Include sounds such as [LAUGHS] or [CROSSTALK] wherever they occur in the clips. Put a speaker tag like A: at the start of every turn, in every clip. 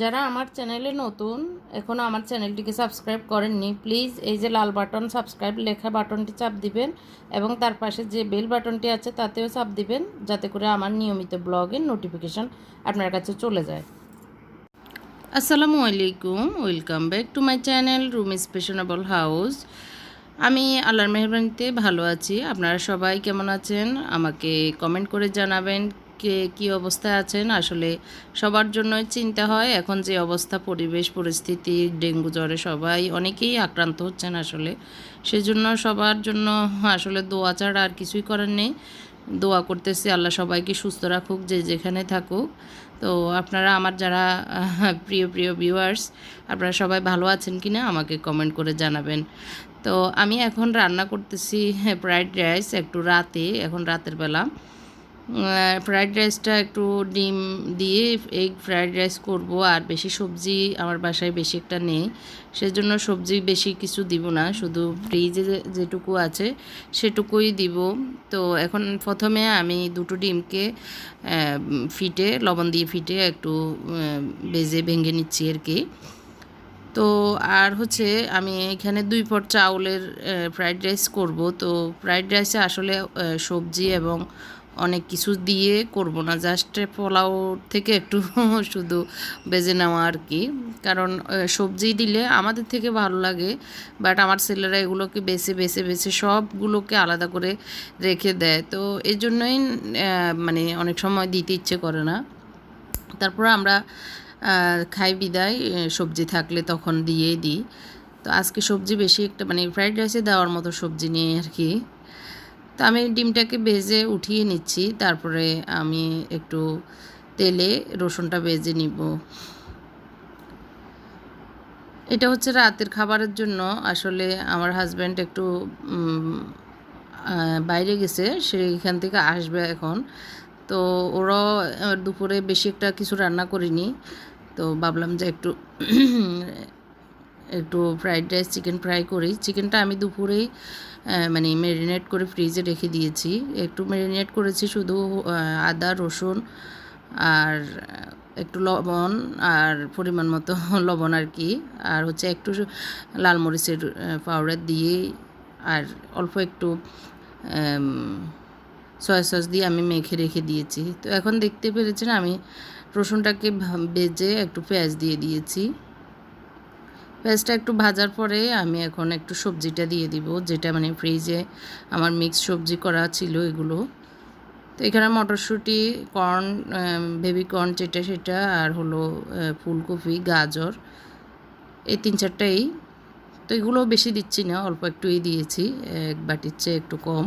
A: যারা আমার চ্যানেলে নতুন এখনও আমার চ্যানেলটিকে সাবস্ক্রাইব করেননি, প্লিজ এই যে লাল বাটন সাবস্ক্রাইব, লেখা বাটনটি চাপ দিবেন এবং তার পাশে যে বেল বাটনটি আছে তাতেও চাপ দিবেন, যাতে করে আমার নিয়মিত ব্লগের নোটিফিকেশন আপনার কাছে চলে যায়। আসসালামু আলাইকুম, welcome back to my channel room স্পেশনেবল house. আমি আল্লাহর মেহরবানিতে ভালো আছি, আপনারা সবাই কেমন আছেন? আমাকে কমেন্ট করে জানাবেন কে কী অবস্থায় আছেন? আসলে সবার জন্যই চিন্তা হয়। এখন যে অবস্থা, পরিবেশ, পরিস্থিতি, ডেঙ্গু জ্বরে সবাই অনেকেই আক্রান্ত হচ্ছেন আসলে। সেজন্য সবার জন্য আসলে দোয়া ছাড়া আর কিছুই করার নেই। দোয়া করতেছি, আল্লাহ সবাইকে সুস্থ রাখুক, যে যেখানে থাকুক। তো আপনারা আমার যারা, [LAUGHS] প্রিয় প্রিয় ভিউয়ার্স আপনারা সবাই ভালো আছেন কি না আমাকে কমেন্ট করে জানাবেন। তো আমি এখন রান্না করতেছি ফ্রাইড রাইস একটু রাতে, এখন রাতের বেলা। ফ্রাইড রাইসটা একটু ডিম দিয়ে এগ ফ্রাইড রাইস করব, আর বেশি সবজি আমার বাসায় বেশি একটা নেই। সেজন্য সবজি বেশি কিছু দিব না, শুধু ফ্রিজে যেটুকু আছে সেটুকুই দিব। তো এখন প্রথমে আমি দুটো ডিমকে ফিটে, লবণ দিয়ে ফিটে একটু বেজে ভেঙে নিচ্ছি আর কি। তো আর হচ্ছে আমি এখানে দুই পট চাউলের ফ্রাইড রাইস করব। তো ফ্রাইড রাইসে আসলে সবজি এবং অনেক কিছু দিয়ে করব না জাস্ট পোলাও থেকে একটু [LAUGHS] শুধু বেজে নেওয়া আর কি। কারণ সবজি দিলে আমাদের থেকে ভালো লাগে বাট আমার ছেলেরা এগুলোকে বেছে বেছে বেছে সবগুলোকে আলাদা করে রেখে দেয়। তো এই জন্যই মানে অনেক সময় দিতে ইচ্ছে করে না। তারপর আমরা খাই বিদায় সবজি থাকলে তখন দিয়েই দিই। তো আজকে সবজি বেশি একটা মানে ফ্রাইড রাইসে দেওয়ার মতো সবজি নিয়ে আর কি। তো আমি ডিমটাকে ভেজে উঠিয়ে নিচ্ছি, তারপরে আমি একটু তেলে রসুনটা ভেজে নিব। এটা হচ্ছে রাতের খাবারের জন্য। আসলে আমার হাজব্যান্ড একটু বাইরে গেছে সেইখান থেকে আসবে এখন। তো ওরাও দুপুরে বেশি একটা কিছু রান্না করিনি। তো ভাবলাম যে একটু একটু ফ্রাইড রাইস চিকেন ফ্রাই করি। চিকেনটা আমি দুপুরেই মানে ম্যারিনেট করে ফ্রিজে রেখে দিয়েছি। একটু ম্যারিনেট করেছি শুধু আদা, রসুন আর একটু লবণ আর পরিমাণ মতো [LAUGHS] লবণ আর কি। আর হচ্ছে একটু লাল মরিচের পাউডার দিয়ে আর অল্প একটু সয়া সস দিয়ে আমি মেখে রেখে দিয়েছি। তো এখন দেখতে পেরেছেন আমি রসুনটাকে ভেজে একটু পেঁয়াজ দিয়ে দিয়েছি। পেঁয়াজটা একটু ভাজার পরে আমি এখন একটু সবজিটা দিয়ে দিব, যেটা মানে ফ্রিজে আমার মিক্স সবজি করা ছিল এগুলো। তো এখানে মটরশুঁটি কর্ন বেবি কর্ন যেটা সেটা আর হলো ফুলকপি, গাজর, এই তিন চারটাই। তো এগুলো বেশি দিচ্ছি না, অল্প একটুই দিয়েছি, এক বাটির চেয়ে একটু কম।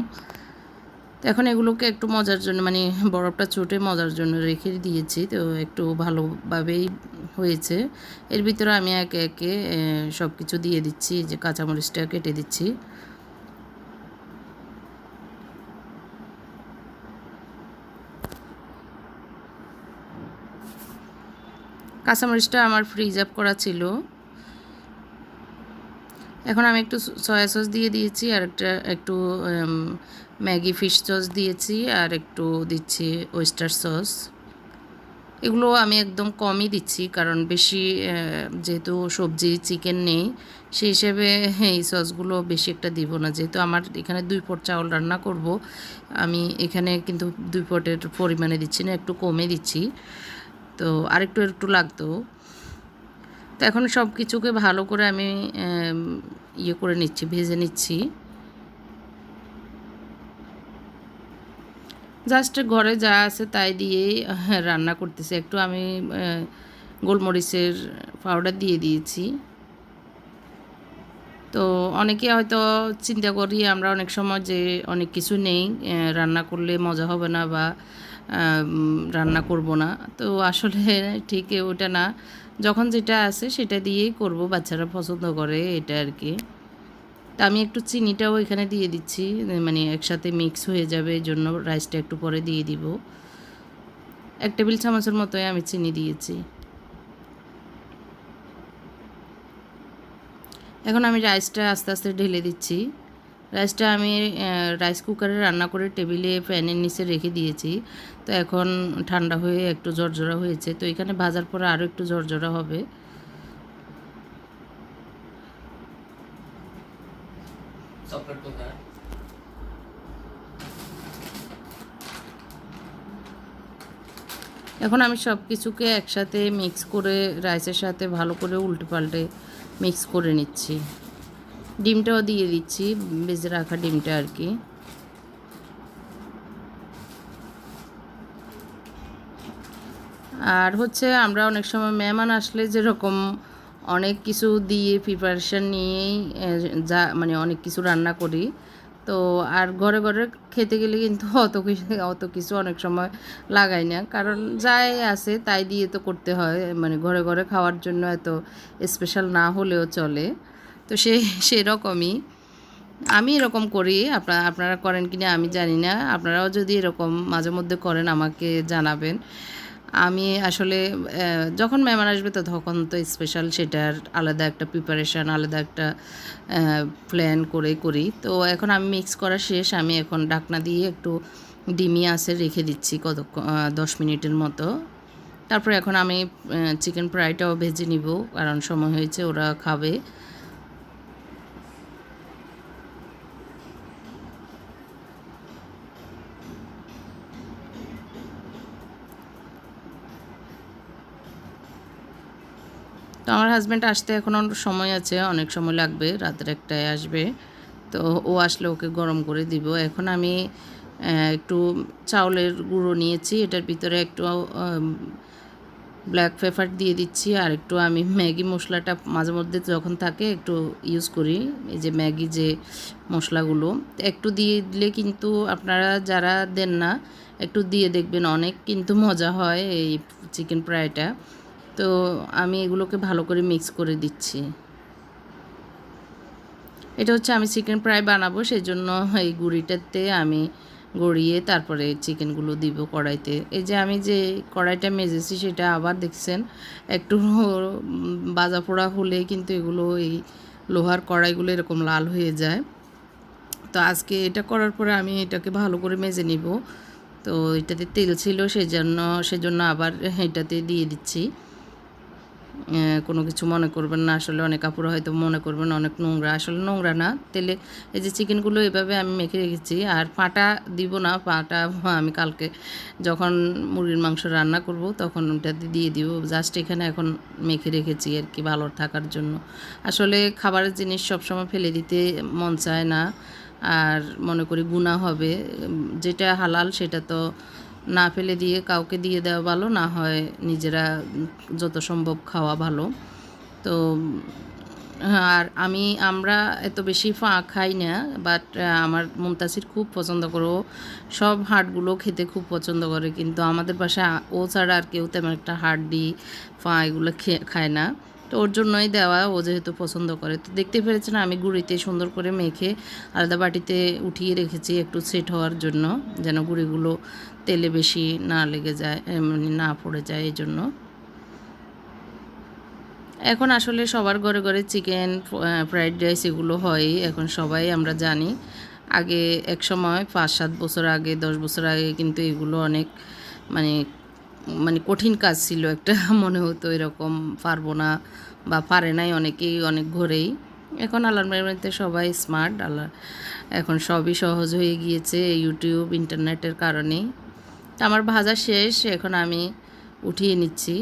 A: তো এখন এগুলোকে একটু মজার জন্য মানে বরফটা চটে মজার জন্য রেখে দিয়েছি, তো একটু ভালোভাবেই হয়েছে। এর ভিতরে আমি একে একে সব কিছু দিয়ে দিচ্ছি যে কাঁচামরিচটা কেটে দিচ্ছি। কাঁচামরিচটা আমার ফ্রিজ আপ করা ছিল। এখন আমি একটু সয়া সস দিয়ে দিয়েছি, আর একটা, একটু ম্যাগি ফিশ সস দিয়েছি, আর একটু দিচ্ছি ওয়েস্টার সস এগুলো আমি একদম কমই দিচ্ছি, কারণ বেশি যেহেতু সবজি চিকেন নেই, সেই হিসেবে এই সসগুলো বেশি একটা দিব না। যেহেতু আমার এখানে দুই পট চাউল রান্না করব, আমি এখানে কিন্তু দুই পটের পরিমাণে দিচ্ছি না, একটু কমে দিচ্ছি। তো আরেকটু, একটু লাগতো। তো এখন সব কিছুকে ভালো করে আমি ইয়ে করে নিচ্ছি ভেজে নিচ্ছি। জাস্ট ঘরে যা আছে তাই দিয়েই আহ, রান্না করতেছি। একটু আমি গোলমরিচের পাউডার দিয়ে দিয়েছি। তো অনেকে হয়তো চিন্তা করি আমরা অনেক সময় যে অনেক কিছু নেই রান্না করলে মজা হবে না বা রান্না করব না। তো আসলে ঠিক ওটা না। যখন যেটা আছে সেটা দিয়েই করব, বাচ্চারা পছন্দ করে এটা আর কি। তা আমি একটু চিনিটাও এখানে দিয়ে দিচ্ছি মানে একসাথে মিক্স হয়ে যাবে, এই জন্য রাইসটা একটু পরে দিয়ে দিব। এক টেবিল চামচের মতোই আমি চিনি দিয়েছি। এখন আমি রাইসটা আস্তে আস্তে ঢেলে দিচ্ছি। রাইসটা আমি রাইস কুকারে রান্না করে টেবিলে ফ্যানের নিচে রেখে দিয়েছি। তো এখন ঠান্ডা হয়ে একটু জর্জরা হয়েছে। তো এখানে ভাজার পরে আরও একটু জর্জরা হবে। এখন আমি সব কিছুকে একসাথে মিক্স করে রাইসের সাথে ভালো করে উল্টে পাল্টে মিক্স করে নিচ্ছি। ডিমটাও দিয়ে দিচ্ছি বেজে রাখা ডিমটা আর কি। আর হচ্ছে আমরা অনেক সময় মেহমান আসলে যেরকম অনেক কিছু দিয়ে প্রিপারেশান নিয়েই যা মানে অনেক কিছু রান্না করি, তো আর ঘরে ঘরে খেতে গেলে কিন্তু [LAUGHS] অত কিছু অত কিছু অনেক সময় লাগাই না। কারণ যাই আছে তাই দিয়ে তো করতে হয় মানে ঘরে ঘরে খাওয়ার জন্য এত স্পেশাল না হলেও চলে। তো সে, সেরকমই। আমি এরকম করি আপনারা আপনারা করেন কি না আমি জানি না। আপনারাও যদি এরকম মাঝে মধ্যে করেন, আমাকে জানাবেন। আমি আসলে যখন মেহমান আসবে, তো তখন তো স্পেশাল সেটার আলাদা একটা প্রিপারেশান আলাদা একটা প্ল্যান করে করি। তো এখন আমি মিক্স করা শেষ। আমি এখন ঢাকনা দিয়ে একটু ডিমি আছে রেখে দিচ্ছি কত দশ মিনিটের মতো। তারপর এখন আমি চিকেন ফ্রাইটাও ভেজে নিব, কারণ সময় হয়েছে, ওরা খাবে। আমার হাজব্যান্ড আসতে এখনও সময় আছে, অনেক সময় লাগবে, রাতের একটায় আসবে। তো ও আসলে ওকে গরম করে দিব। এখন আমি একটু চাউলের গুঁড়ো নিয়েছি, এটার ভিতরে একটু ব্ল্যাক পেপার দিয়ে দিচ্ছি, আর একটু আমি ম্যাগি মশলাটা মাঝে মধ্যে যখন থাকে একটু ইউজ করি, এই যে ম্যাগি যে মশলাগুলো। একটু দিয়ে দিলে কিন্তু আপনারা যারা দেন না, একটু দিয়ে দেখবেন অনেক কিন্তু মজা হয় এই চিকেন ফ্রাইটা তো আমি এগুলোকে ভালো করে মিক্স করে দিচ্ছি। এটা হচ্ছে আমি চিকেন ফ্রাই বানাবো সেই জন্য এই গুঁড়িটাতে আমি গড়িয়ে তারপরে চিকেনগুলো দিব কড়াইতে। এই যে আমি যে কড়াইটা মেজেছি সেটা আবার দেখছেন, একটু বাজা পোড়া হলে কিন্তু এগুলো এই লোহার কড়াইগুলো এরকম লাল হয়ে যায়। তো আজকে এটা করার পরে আমি এটাকে ভালো করে মেজে নিব। তো এটাতে তেল ছিল সেজন্য সেজন্য আবার এটাতে দিয়ে দিচ্ছি। কোনো কিছু মনে করবেন না। আসলে অনেক কাপড় হয়তো মনে করবেন অনেক নোংরা। আসলে নোংরা না। তেলে এই যে চিকেনগুলো এভাবে আমি মেখে রেখেছি। আর পাটা দিব না, পাটা [LAUGHS] আমি কালকে যখন মুরগির মাংস রান্না করব তখন ওটাতে দিয়ে দিব। জাস্ট এখানে এখন মেখে রেখেছি আর কি ভালো থাকার জন্য। আসলে খাবারের জিনিস সবসময় ফেলে দিতে মন চায় না। আর মনে করি গুণা হবে। যেটা হালাল সেটা তো না ফেলে দিয়ে কাউকে দিয়ে দেওয়া ভালো, না হয় নিজেরা যত সম্ভব খাওয়া ভালো। তো, আর আমি, আমরা এত বেশি ফা, খাই না বাট আমার মুমতাসির খুব পছন্দ করে। ও সব হাটগুলো খেতে খুব পছন্দ করে, কিন্তু আমাদের পাশে ও ছাড়া আর কেউ তেমন একটা হাট হাড্ডি, ফা এগুলো খায় না। তো ওর জন্যই দেওয়া, ও যেহেতু পছন্দ করে। তো দেখতে পেরেছেন, আমি গুঁড়িতে সুন্দর করে মেখে আলাদা বাটিতে উঠিয়ে রেখেছি একটু সেট হওয়ার জন্য, যেন গুঁড়িগুলো তেলে বেশি না লেগে যায় মানে না পড়ে যায় এই জন্য এখন আসলে সবার ঘরে ঘরে চিকেন ফ্রাইড রাইস এগুলো হয়, এখন সবাই আমরা জানি। আগে এক সময় পাঁচ সাত বছর আগে, দশ বছর আগে কিন্তু এগুলো অনেক মানে মানে কঠিন কাজ ছিল একটা, [LAUGHS] মনে হতো এরকম পারব না বা পারে নাই অনেকেই অনেক ঘরেই। এখন আল্লাহর সবাই স্মার্ট আল্লাহ, এখন সবই সহজ হয়ে গিয়েছে ইউটিউব ইন্টারনেটের কারণে তো আমার ভাজা শেষ, এখন আমি উঠিয়ে নিচ্ছি।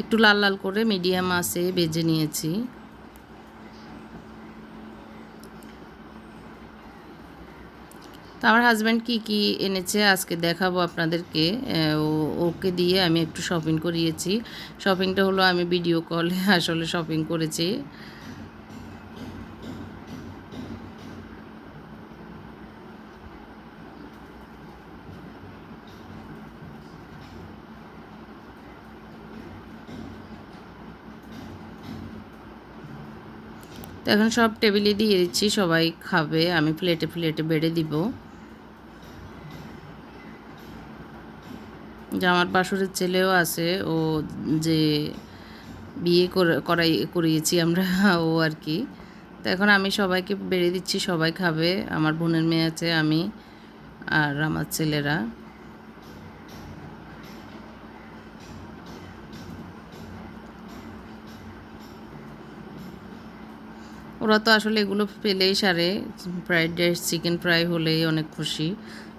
A: একটু লাল লাল করে মিডিয়াম আছে ভেজে নিয়েছি। তো আমার হাজব্যান্ড কি কি এনেছে আজকে দেখাবো আপনাদেরকে। ওকে দিয়ে আমি একটু শপিং করিয়েছি। শপিংটা হলো আমি ভিডিও কলে আসলে শপিং করেছি। তো এখন সব টেবিলে দিয়ে দিচ্ছি, সবাই খাবে, আমি প্লেটে প্লেটে বেড়ে দিব। যে আমার বাসুরের ছেলেও আছে, ও যে বিয়ে করে- করাই, করিয়েছি আমরা, [LAUGHS] ও আর কি। তো এখন আমি সবাইকে বেড়ে দিচ্ছি, সবাই খাবে, আমার বোনের মেয়ে আছে, আমি আর আমার ছেলেরা। ওরা তো আসলে এগুলো পেলেই সারে। ফ্রাইড রাইস চিকেন ফ্রাই হলেই অনেক খুশি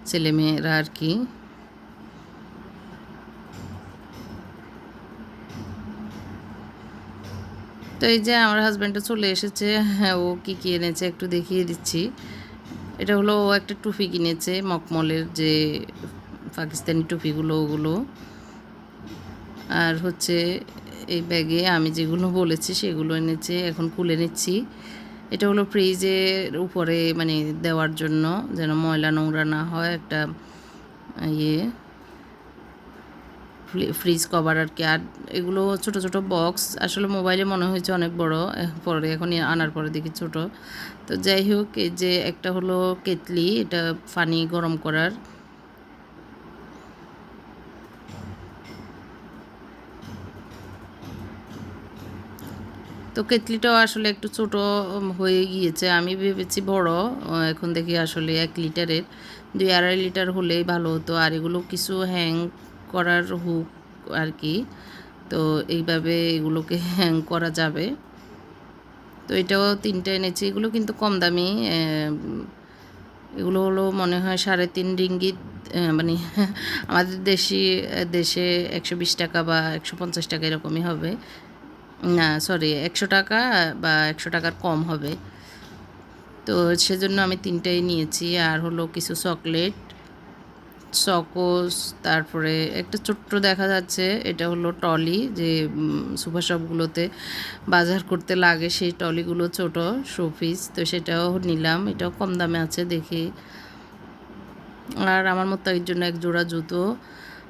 A: ছেলে মেয়েরা আর কি। তো এই যে আমার হাজব্যান্ডটা চলে এসেছে হ্যাঁ ও কী কী এনেছে একটু দেখিয়ে দিচ্ছি। এটা হলো ও একটা টুপি কিনেছে, মকমলের যে পাকিস্তানি টুপিগুলো, ওগুলো। আর হচ্ছে এই ব্যাগে আমি যেগুলো বলেছি সেগুলো এনেছে, এখন খুলে নিচ্ছি। এটা হলো ফ্রিজের উপরে মানে দেওয়ার জন্য, যেন ময়লা নোংরা না হয়, একটা ইয়ে ফ্রি- ফ্রিজ কভার আর কি। আর এগুলো ছোট ছোট বক্স, আসলে মোবাইলে মনে হয়েছে অনেক বড়, পরে এখন আনার পরে দেখি ছোট। তো যাই হোক, এই যে একটা হলো কেতলি এটা পানি গরম করার। তো কেতলিটাও আসলে একটু ছোট হয়ে গিয়েছে। আমি ভেবেছি বড় এখন দেখি আসলে এক লিটারের। দুই আড়াই লিটার হলেই ভালো হতো। আর এগুলো কিছু হ্যাং করার হুক আর কি তো এইভাবে এগুলোকে হ্যাং করা যাবে। তো এটাও তিনটা এনেছি। এগুলো কিন্তু কম দামি এগুলো হলো মনে হয় সাড়ে তিন রিঙ্গিত মানে [LAUGHS] আমাদের দেশি দেশে একশো বিশ টাকা বা একশো পঞ্চাশ টাকা এরকমই হবে। না সরি একশো টাকা বা একশো টাকার কম হবে। তো সেজন্য আমি তিনটাই নিয়েছি, আর হলো কিছু চকলেট, চকোস, তারপরে একটা ছোট্ট দেখা যাচ্ছে, এটা হলো টলি যে সুপার শপগুলোতে বাজার করতে লাগে সেই টলিগুলো ছোট শোপিস তো সেটাও নিলাম, এটাও কম দামে আছে দেখি। আর আমার মতো এর জন্য এক জোড়া জুতো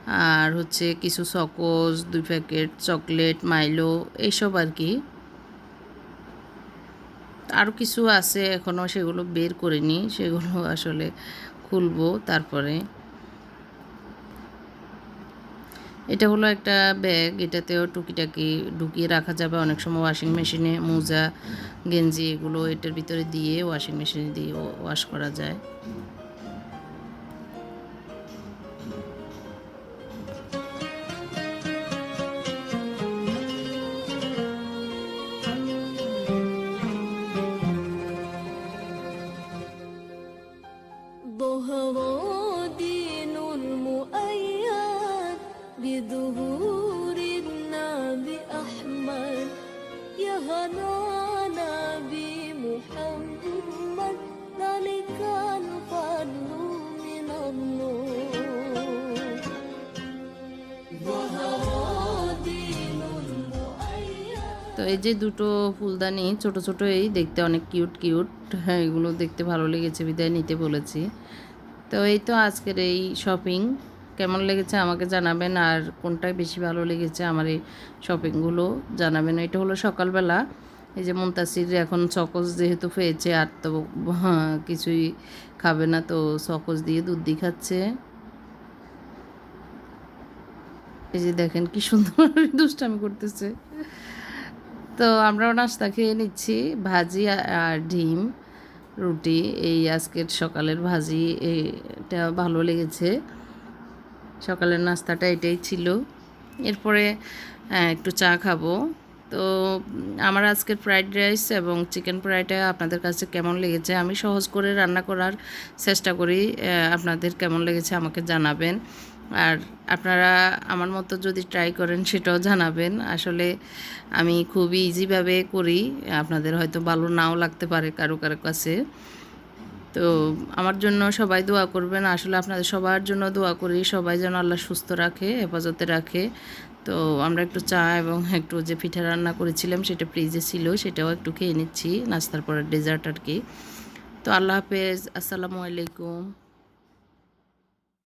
A: আর হচ্ছে কিছু সকোস, দুই প্যাকেট চকলেট, মাইলো, এইসব আর কি। আরও কিছু আছে এখনও সেগুলো বের করিনি, সেগুলো আসলে খুলবো তারপরে। এটা হলো একটা ব্যাগ, এটাতেও টুকিটাকি ঢুকিয়ে রাখা যাবে অনেক সময় ওয়াশিং মেশিনে মোজা, গেঞ্জি, এগুলো এটার ভিতরে দিয়ে ওয়াশিং মেশিনে দিয়ে ওয়াশ করা যায়। এই যে দুটো ফুলদানি ছোট ছোট এই দেখতে অনেক কিউট কিউট। হ্যাঁ এগুলো দেখতে ভালো লেগেছে, বিদায় নিতে বলেছি। তো এই তো আজকের এই শপিং কেমন লেগেছে আমাকে জানাবেন, আর কোনটা বেশি ভালো লেগেছে আমার এই শপিংগুলো জানাবেন। এটা হলো সকালবেলা। এই যে মুন্তাসির এখন সকস যেহেতু পেয়েছে, আর তো [LAUGHS] কিছুই খাবে না, তো সকস দিয়ে দুধ দিয়ে খাচ্ছে। এই যে দেখেন কি সুন্দর দুষ্টামি করতেছে। তো আমরাও নাস্তা খেয়ে নিচ্ছি। ভাজি আর ডিম, রুটি, এই আজকের সকালের ভাজি এটা ভালো লেগেছে। সকালের নাস্তাটা এটাই ছিল। এরপরে একটু চা খাব। তো আমার আজকের ফ্রাইড রাইস এবং চিকেন ফ্রাইটা আপনাদের কাছে কেমন লেগেছে? আমি সহজ করে রান্না করার চেষ্টা করি। আপনাদের কেমন লেগেছে আমাকে জানাবেন। আর আপনারা আমার মতো যদি ট্রাই করেন সেটাও জানাবেন। আসলে আমি খুবই ইজিভাবে করি। আপনাদের হয়তো ভালো নাও লাগতে পারে কারও কারও কাছে। তো আমার জন্য সবাই দোয়া করবেন। আসলে আপনাদের সবার জন্য দোয়া করি। সবাই যেন আল্লাহ সুস্থ রাখে, হেফাজতে রাখে। তো আমরা একটু চা এবং একটু যে পিঠা রান্না করেছিলাম, সেটা ফ্রিজে ছিল। সেটাও একটু খেয়ে নিচ্ছি। নাস্তার পরে ডেজার্ট আর কি। তো আল্লাহ হাফেজ। আসসালামু আলাইকুম।